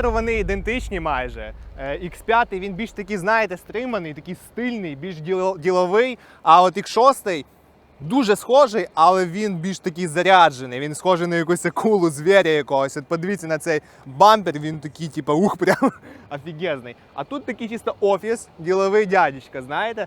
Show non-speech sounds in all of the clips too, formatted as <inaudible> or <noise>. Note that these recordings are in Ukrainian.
екстер'єру вони ідентичні майже. Е, X5 він більш такий, знаєте, стриманий, такий стильний, більш діловий. А от X6 дуже схожий, але він більш такий заряджений. Він схожий на якусь акулу, звіря якогось. От подивіться на цей бампер, він такий, типу, ух, прям <laughs> офігезний. А тут такий чисто офіс, діловий дядечка, знаєте.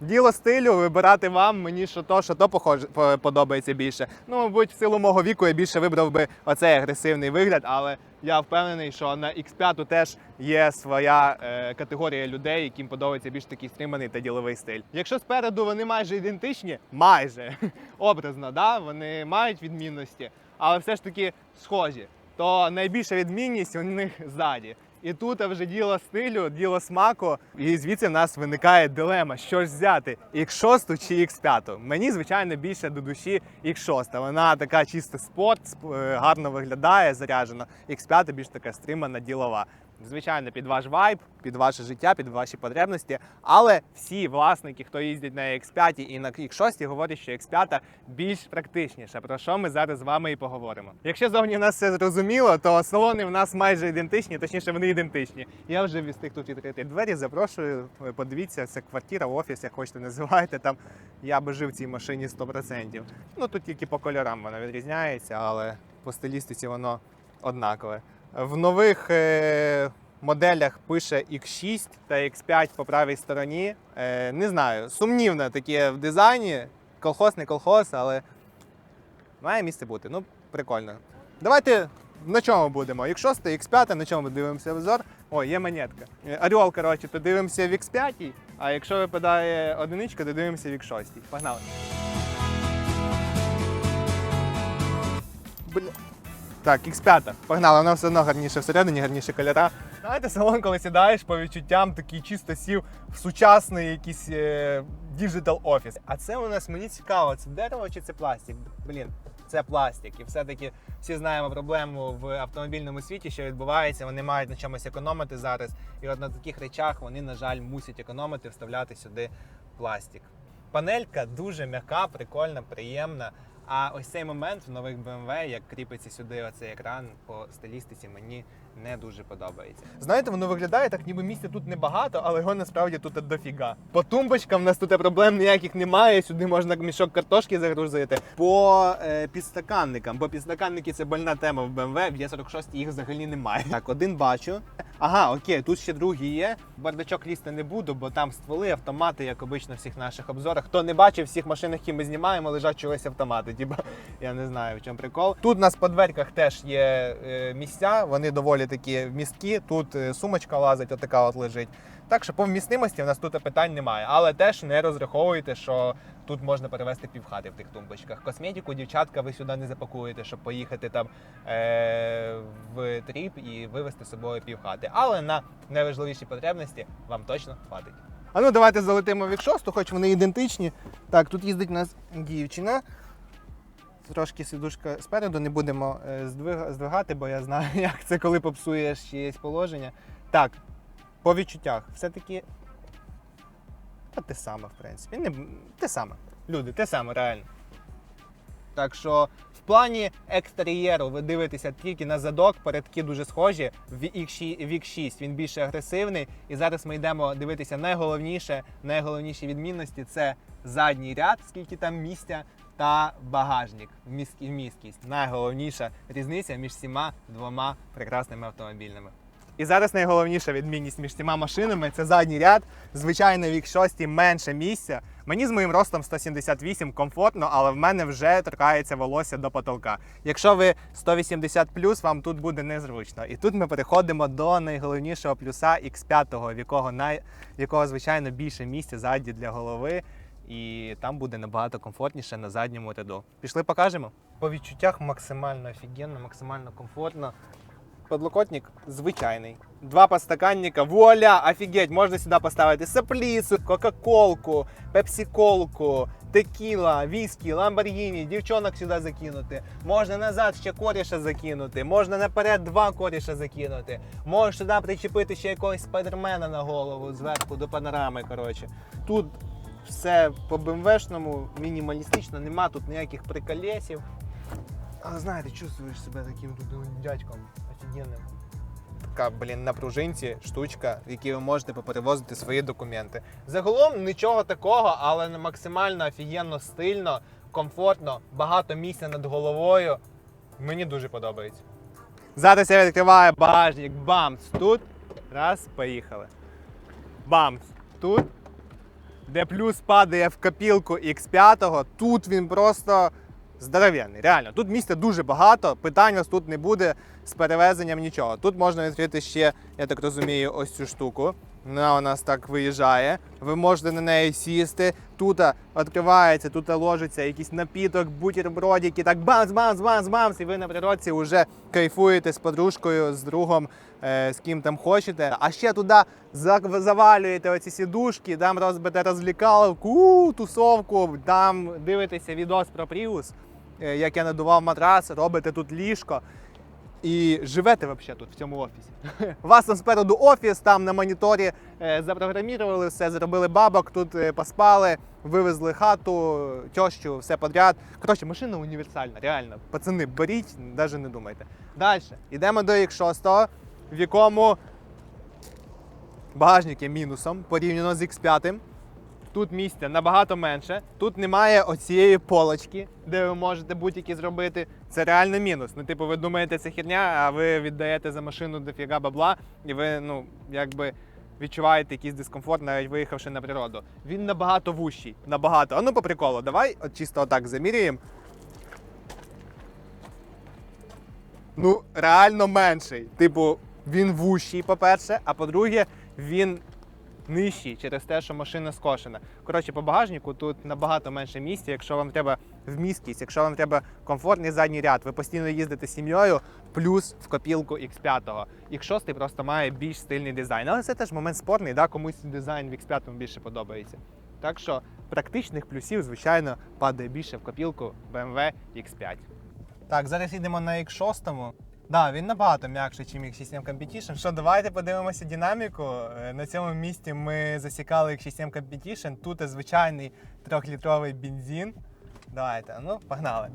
Діло стилю вибирати вам, мені що то, що то похоже, подобається більше. Ну, мабуть, в силу мого віку я більше вибрав би оцей агресивний вигляд, але я впевнений, що на X5 теж є своя е, категорія людей, яким подобається більш такий стриманий та діловий стиль. Якщо спереду вони майже ідентичні, майже <laughs> образно, да? вони мають відмінності, але все ж таки схожі, то найбільша відмінність у них ззаді. І тут вже діло стилю, діло смаку, і звідси в нас виникає дилема, що ж взяти, X6 чи X5. Мені, звичайно, більше до душі X6. Вона така чисто спорт, е, гарно виглядає, заряджена. X5 більш така стримана, ділова. Звичайно, під ваш вайб, під ваше життя, під ваші потребності. Але всі власники, хто їздять на X5 і на X6, говорять, що X5 більш практичніша. Про що ми зараз з вами і поговоримо. Якщо зовні в нас все зрозуміло, то салони в нас майже ідентичні, точніше, вони ідентичні. Я вже встиг тут відкрити двері. Запрошую. Подивіться, це квартира, офіс, як хочете називайте. Там я би жив в цій машині 100%. Ну тут тільки по кольорам вона відрізняється, але по стилістиці воно однакове. В нових е, моделях пише X6 та X5 по правій стороні. Е, не знаю, сумнівно таке в дизайні. Колхоз, не колхоз, але має місце бути. Ну, прикольно. Давайте на чому будемо? X6, X5, на чому дивимося обзор? О, є монетка. Е, Орел, коротше, то дивимося в X5, а якщо випадає одиничка, то дивимося в X6. Погнали. Бля. Так, X5. Погнали, вона все одно гарніше всередині, гарніше кольора. Знаєте, салон, коли сідаєш по відчуттям, такий чисто сів в сучасний якийсь е, діджитал офіс. А це у нас мені цікаво, це дерево чи це пластик? Блін, це пластик. І все-таки всі знаємо проблему в автомобільному світі, що відбувається. Вони мають на чомусь економити зараз. І от на таких речах вони, на жаль, мусять економити, вставляти сюди пластик. Панелька дуже м'яка, прикольна, приємна. А ось цей момент в нових BMW, як кріпиться сюди оцей екран по стилістиці, мені не дуже подобається. Знаєте, воно виглядає так, ніби місця тут небагато, але його насправді тут дофіга. По тумбочкам в нас тут проблем ніяких немає. Сюди можна мішок картошки загрузити. По е, підстаканникам, бо підстаканники це больна тема в BMW, в Є46 їх взагалі немає. Так, один бачу. Ага, окей, тут ще другий є. Бардачок лізти не буду, бо там стволи, автомати, як обично в всіх наших обзорах. Хто не бачив, всіх машинах, які ми знімаємо, лежать чогось автомати. Типа, я не знаю, в чому прикол. Тут у нас по дверках теж є е, місця, вони доволі такі місткі. Тут е, сумочка лазить, отака от лежить. Так що по вмістимості в нас тут питань немає. Але теж не розраховуйте, що тут можна перевезти півхати в тих тумбочках. Косметику, дівчатка, ви сюди не запакуєте, щоб поїхати там е- в тріп і вивезти з собою півхати. Але на найважливіші потребності вам точно хватить. А ну давайте залетимо в X6, хоч вони ідентичні. Так, тут їздить у нас дівчина. Трошки сидушка спереду, не будемо е, здвигати, бо я знаю, <laughs> як це, коли попсуєш чиєсь положення. Так, по відчуттях, все-таки. Та те саме, в принципі. Не... Те саме. Люди, те саме, реально. Так що в плані екстер'єру ви дивитеся тільки на задок, передки дуже схожі. В X6, X6 він більш агресивний. І зараз ми йдемо дивитися найголовніше, найголовніші відмінності це задній ряд, скільки там місця, та багажник, міст- місткість. Найголовніша різниця між всіма двома прекрасними автомобільними. І зараз найголовніша відмінність між цими машинами це задній ряд. Звичайно, в X6 менше місця. Мені з моїм ростом 178 комфортно, але в мене вже торкається волосся до потолка. Якщо ви 180 вам тут буде незручно. І тут ми переходимо до найголовнішого плюса X5, в якого най... в якого звичайно більше місця ззаді для голови. І там буде набагато комфортніше на задньому ряду. Пішли, покажемо. По відчуттях максимально офігенно, максимально комфортно. Подлокотник звичайний. Два подстаканника. Вуаля! Офігеть! Можна сюди поставити саплісу, кока-колку, пепсі-колку, текіла, віскі, ламборгіні, дівчонок сюди закинути. Можна назад ще коріша закинути, можна наперед два коріша закинути. Можеш сюди причепити ще якогось спайдермена на голову зверху до панорами. Коротше. Тут все по БМВшному, мінімалістично, нема тут ніяких приколесів. Але знаєте, чувствуєш себе таким тут ну, дядьком офігенним. така, блін, на пружинці штучка, в якій ви можете поперевозити свої документи. Загалом нічого такого, але максимально офігенно стильно, комфортно, багато місця над головою. Мені дуже подобається. Зараз я відкриваю багажник. Бамс тут. Раз, поїхали. Бамс тут. Де плюс падає в копілку X5, тут він просто здоровенний. Реально, тут місця дуже багато, питань ось тут не буде з перевезенням нічого. Тут можна відкрити ще, я так розумію, ось цю штуку. Вона у нас так виїжджає. Ви можете на неї сісти. Тут відкривається, тут ложиться якийсь напіток, бутербродики, так бамс, бамс, бамс, бамс, і ви на природці вже кайфуєте з подружкою, з другом, е, з ким там хочете. А ще туди завалюєте оці сідушки, там розбите розлікаловку, у, тусовку, там дивитеся відос про Prius, е, як я надував матрас, робите тут ліжко. І живете взагалі тут в цьому офісі. <laughs> Вас там спереду офіс, там на моніторі е, запрограмірували все, зробили бабок, тут е, поспали, вивезли хату, тещу, все подряд. Коротше, машина універсальна, реально. Пацани, беріть, навіть не думайте. Далі, йдемо до X6, в якому багажник є мінусом порівняно з X5. Тут місця набагато менше. Тут немає оцієї полочки, де ви можете будь-які зробити. Це реально мінус. Ну, типу, ви думаєте, це херня, а ви віддаєте за машину дофіга бабла, і ви, ну, якби відчуваєте якийсь дискомфорт, навіть виїхавши на природу. Він набагато вущий. Набагато. А ну по приколу, давай от чисто отак заміряємо. Ну, реально менший. Типу, він вущий, по-перше, а по-друге, він нижчий через те, що машина скошена. Коротше, по багажнику тут набагато менше місця, якщо вам треба вмісткість, якщо вам треба комфортний задній ряд, ви постійно їздите з сім'єю, плюс в копілку X5. X6 просто має більш стильний дизайн. Але це теж момент спорний, да? комусь дизайн в X5 більше подобається. Так що практичних плюсів, звичайно, падає більше в копілку BMW X5. Так, зараз йдемо на X6. Да, він набагато м'якший, ніж X6 Competition. Що, давайте подивимося динаміку. Е, На цьому місці ми засікали X6M Competition. Тут звичайний трьохлітровий бензин. Давайте, ну, погнали.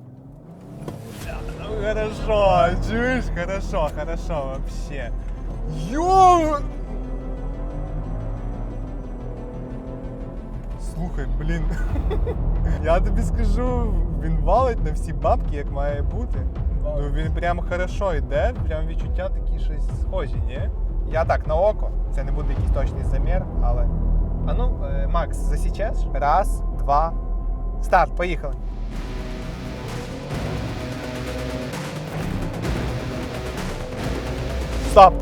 Ну, хорошо, чуєш? Хорошо, хорошо, вообще. Йо! Слухай, блін. <laughs> Я тобі скажу, він валить на всі бабки, як має бути. Ну він прям хорошо йде, прям відчуття такі щось схожі, ні? Я так на око, це не буде якийсь точний замір, але. А ну, е, Макс, засічеш? Раз, два. Старт, поїхали. Стоп!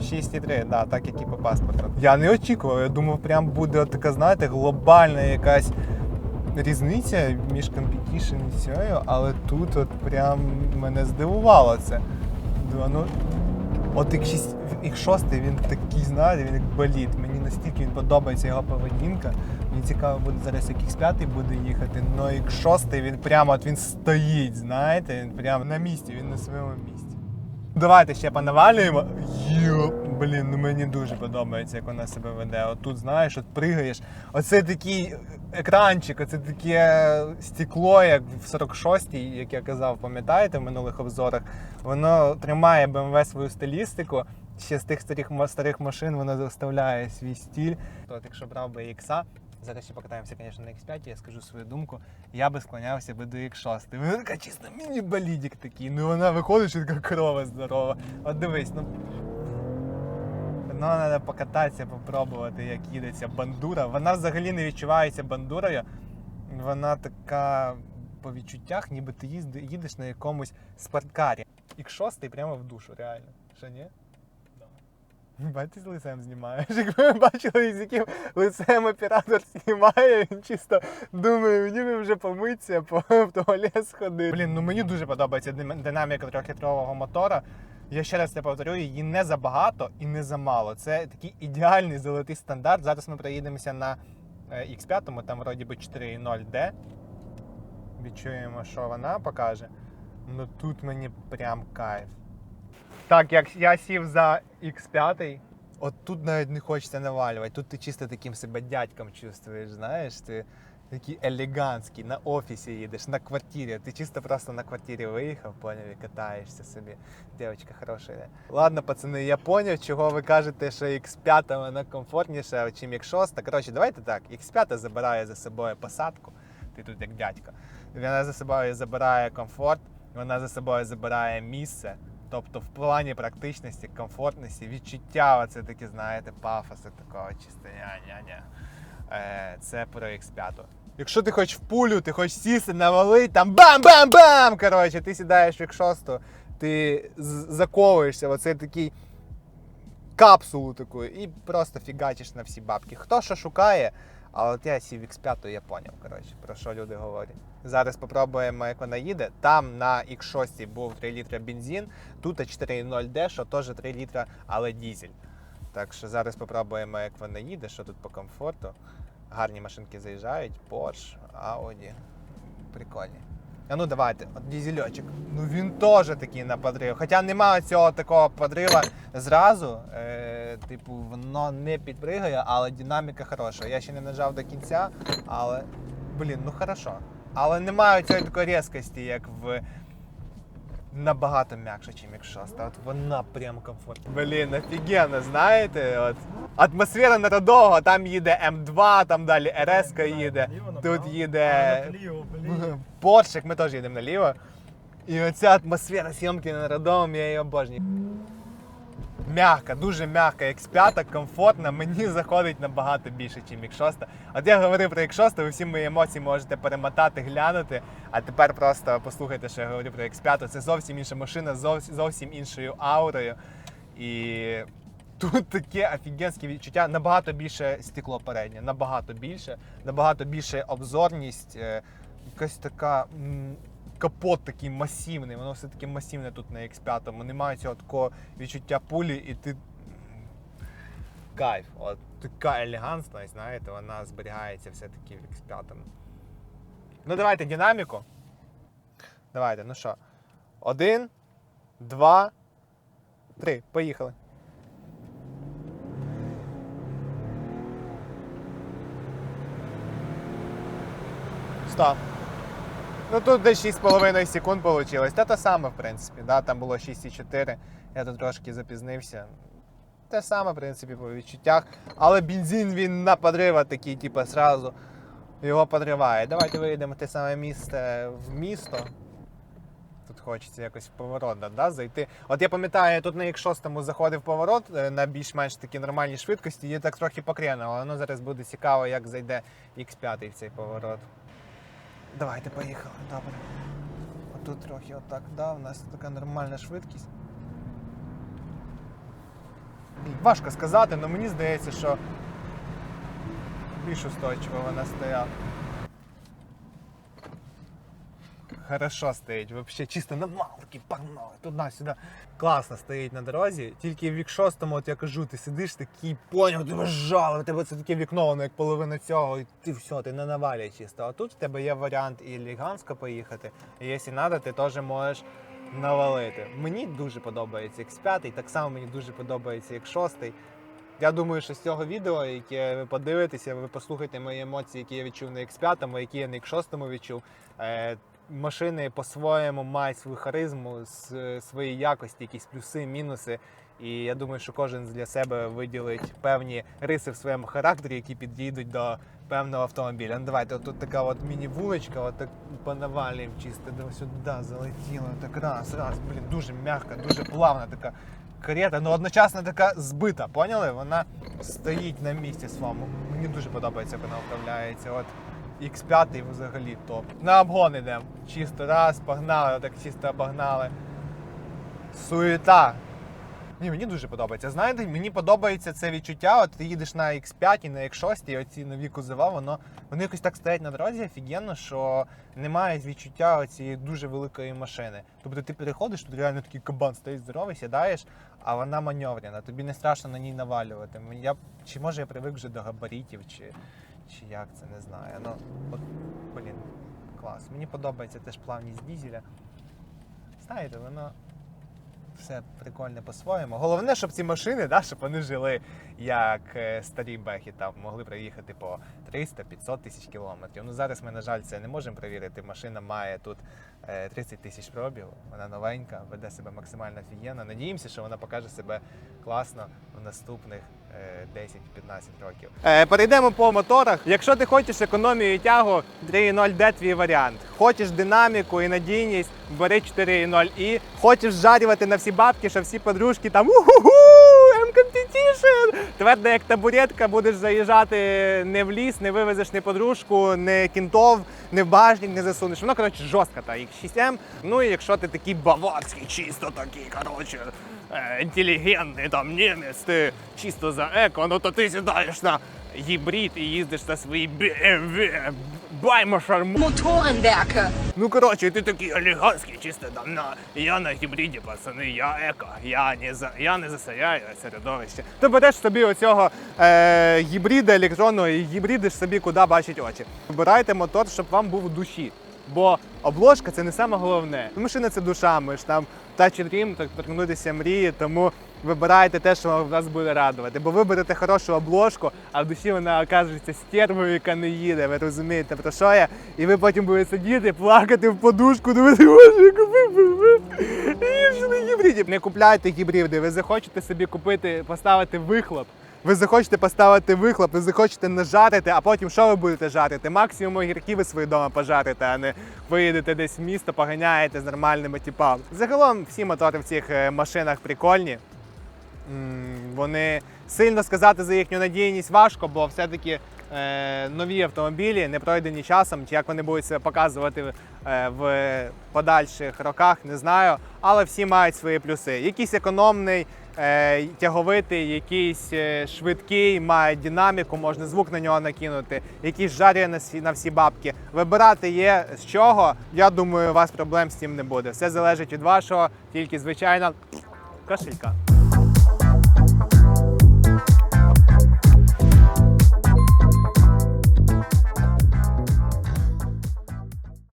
6,3, да, так як і по паспорту. Я не очікував, я думав, прям буде така, знаєте, глобальна якась різниця між Competition і цією, але тут от прям мене здивувало це. Думаю, ну, от як 6, як 6 він такий, знаєте, він як боліт. Мені настільки він подобається його поведінка. Мені цікаво буде зараз, як X5 буде їхати, але як 6 він прямо от він стоїть, знаєте, він прямо на місці, він на своєму місці. Давайте ще понавалюємо. Йо, блін, ну мені дуже подобається, як вона себе веде. От тут, знаєш, от пригаєш. Оце такий екранчик, оце таке стекло, як в 46-й, як я казав, пам'ятаєте в минулих обзорах. Воно тримає BMW свою стилістику. Ще з тих старих, старих машин воно заставляє свій стиль. От якщо брав би X, Зараз ще покатаємося, звісно, на X5, я скажу свою думку. Я би склонявся би до X6. Вона така чисто міні-болідік такий. Ну вона виходить, що така корова здорова. От дивись, ну. Ну, треба покататися, попробувати, як їдеться бандура. Вона взагалі не відчувається бандурою. Вона така по відчуттях, ніби ти їдеш на якомусь спорткарі. X6 прямо в душу, реально. Що ні? Бачите, з лицем знімаєш. Якби ви бачили, з яким лицем оператор знімає, він чисто думає, мені би вже помитися, по в туалет сходити. Блін, ну мені дуже подобається динаміка трьохлітрового мотора. Я ще раз це повторю, її не забагато і не замало. Це такий ідеальний золотий стандарт. Зараз ми проїдемося на е, X5, там вроді би 4.0D. Відчуємо, що вона покаже. Ну тут мені прям кайф. Так, як я сів за X5, от тут навіть не хочеться навалювати. Тут ти чисто таким себе дядьком чувствуєш, знаєш, ти такий елегантський, на офісі їдеш, на квартирі. Ти чисто просто на квартирі виїхав, поняв, і катаєшся собі. Дівчинка хороша. Ладно, пацани, я поняв, чого ви кажете, що X5 вона комфортніша, ніж X6. Коротше, давайте так. X5 забирає за собою посадку. Ти тут як дядько. Вона за собою забирає комфорт, вона за собою забирає місце. Тобто в плані практичності, комфортності, відчуття, оце таке, знаєте, пафоси такого чисто ня-ня-ня. Е, Це про X5. Якщо ти хочеш в пулю, ти хочеш сісти, навалить, там бам-бам-бам! Коротше, ти сідаєш в X6, ти заковуєшся в оцей такий капсулу таку і просто фігачиш на всі бабки. Хто що шукає, а от я сів X5, я поняв, коротше, про що люди говорять. Зараз попробуємо, як вона їде. Там на X6 був 3 літра бензин, тут 4.0D, що теж 3 літра, але дізель. Так що зараз попробуємо, як вона їде, що тут по комфорту. Гарні машинки заїжджають, Porsche, Audi. Прикольні. А ну давайте, от дізельочок. Ну він теж такий на подрив. Хоча немає цього такого подрива зразу. Е, типу, воно не підпригає, але динаміка хороша. Я ще не нажав до кінця, але. Блін, ну хорошо. Але немає цієї такої різкості, як в. Набагато м'якше, ніж якщо От вона прям комфортна. Блін, офігенно, знаєте? От. Атмосфера народового, там їде М2, там далі РС їде. Тут їде <laughs> Поршик, ми теж їдемо наліво. І оця атмосфера зйомки на родовому, я її обожнюю. Мягка, дуже мягка, X5, комфортна, мені заходить набагато більше, ніж X6. От я говорив про X6, ви всі мої емоції можете перемотати, глянути. А тепер просто послухайте, що я говорю про X5. Це зовсім інша машина, зовсім, зовсім іншою аурою. І тут таке офігенське відчуття. Набагато більше стекло переднє, набагато більше, набагато більше обзорність, е, якась така. Капот такий масивний, воно все таки масивне тут на X5. Немає цього такого відчуття пулі, і ти. Кайф. От така елегантність, знаєте, вона зберігається все-таки в X5. Ну, давайте динаміку. Давайте, ну що. Один, два, три. Поїхали. Стоп. Ну тут десь 6,5 секунд вийшло. Та те саме, в принципі. Да? Там було 6,4. Я тут трошки запізнився. Те саме, в принципі, по відчуттях. Але бензин він на подрива такий, типу, сразу його подриває. Давайте вийдемо в те саме місце в місто. Тут хочеться якось в поворот да, зайти. От я пам'ятаю, я тут на X6 заходив поворот е, на більш-менш такі нормальні швидкості, і так трохи покренило. Але ну, зараз буде цікаво, як зайде X5 в цей поворот. Давайте поїхали, добре. Отут трохи отак, да, у нас така нормальна швидкість. Важко сказати, але мені здається, що більш устойчиво вона стояла. Хорошо стоїть, вообще чисто на малки, погнали, туди-сюди. Класно стоїть на дорозі. Тільки в вік шостому, от я кажу, ти сидиш такий, поняв, тебе жало, тебе це таке вікно, воно як половина цього, і ти все, ти не навалює чисто. А тут в тебе є варіант і елегантсько поїхати, і якщо треба, ти теж можеш навалити. Мені дуже подобається X5, так само мені дуже подобається X6. Я думаю, що з цього відео, яке ви подивитеся, ви послухаєте мої емоції, які я відчув на X5, які я на X6 відчув. Машини по-своєму мають свою харизму, свої якості, якісь плюси, мінуси. І я думаю, що кожен для себе виділить певні риси в своєму характері, які підійдуть до певного автомобіля. Ну давайте, тут така от міні-вуличка, от так понавалюємо чисто до сюди залетіло. Так раз, раз, блін, дуже м'яка, дуже плавна така карета, ну одночасно така збита, поняли? Вона стоїть на місці своєму. Мені дуже подобається, як вона управляється. От X5 взагалі топ. На обгон йдемо. Чисто раз, погнали, так чисто обогнали. Суєта. Ні, мені дуже подобається. Знаєте, мені подобається це відчуття. От ти їдеш на X5 і на X6, і оці нові кузова, воно вони якось так стоять на дорозі офігенно, що немає відчуття цієї дуже великої машини. Тобто ти переходиш, тут реально такий кабан стоїть здоровий, сідаєш, а вона маневрена. Тобі не страшно на ній навалювати. Я, чи може я привик вже до габаритів, чи, чи як це не знаю. Ну, от, блін, клас. Мені подобається теж плавність дізеля. Знаєте, воно все прикольне по-своєму. Головне, щоб ці машини, да, щоб вони жили як е, старі бехи, там могли проїхати по 300-500 тисяч кілометрів. Ну зараз ми, на жаль, це не можемо перевірити. Машина має тут 30 тисяч пробігу, вона новенька, веде себе максимально офігенно. Надіємося, що вона покаже себе класно в наступних е, 10-15 років. Е, перейдемо по моторах. Якщо ти хочеш економію і тягу, 3.0D твій варіант. Хочеш динаміку і надійність, бери 4.0i. Хочеш жарювати на всі бабки, що всі подружки там уху M-Competition! Твердо як табуретка, будеш заїжджати не в ліс, не вивезеш не подружку, не кінтов, не в бажник не засунеш. Воно, коротше, жорстка та їх 6М. Ну і якщо ти такий баварський, чисто такий, коротше, е, інтелігентний там німець, ти чисто за еко, ну то ти сідаєш на гібрид і їздиш на своїй BMW, Баймошарм. Motorenwerke. Ну коротше, ти такий олігарський, чисто на я на гібриді, пацани, я еко, я не за я не засоряю середовище. Ти береш собі оцього е, гібрида електронного і гібридиш собі, куди бачить очі. Вибирайте мотор, щоб вам був у душі. Бо обложка це не саме головне. Машина це душа, ми ж там Touch and Dream, так торкнутися мрії, тому вибирайте те, що вас буде радувати. Бо ви берете хорошу обложку, а в душі вона окажеться стервою, яка не їде. Ви розумієте, про що я? І ви потім будете сидіти, плакати в подушку, думати, боже, я купив. І гібриді. Не купляйте гібриди, ви захочете собі купити, поставити вихлоп. Ви захочете поставити вихлоп, ви захочете нажарити, а потім що ви будете жарити? Максимум огірки ви свої вдома пожарите, а не виїдете десь в місто, поганяєте з нормальними типами. Загалом всі мотори в цих е, машинах прикольні. Вони сильно сказати за їхню надійність важко, бо все-таки е, нові автомобілі не пройдені часом. Чи як вони будуть себе показувати е, в подальших роках, не знаю. Але всі мають свої плюси. Якийсь економний, е, тяговитий, якийсь е, швидкий, має динаміку, можна звук на нього накинути, якийсь жарює на всі, на всі бабки. Вибирати є з чого. Я думаю, у вас проблем з цим не буде. Все залежить від вашого, тільки звичайно кошелька.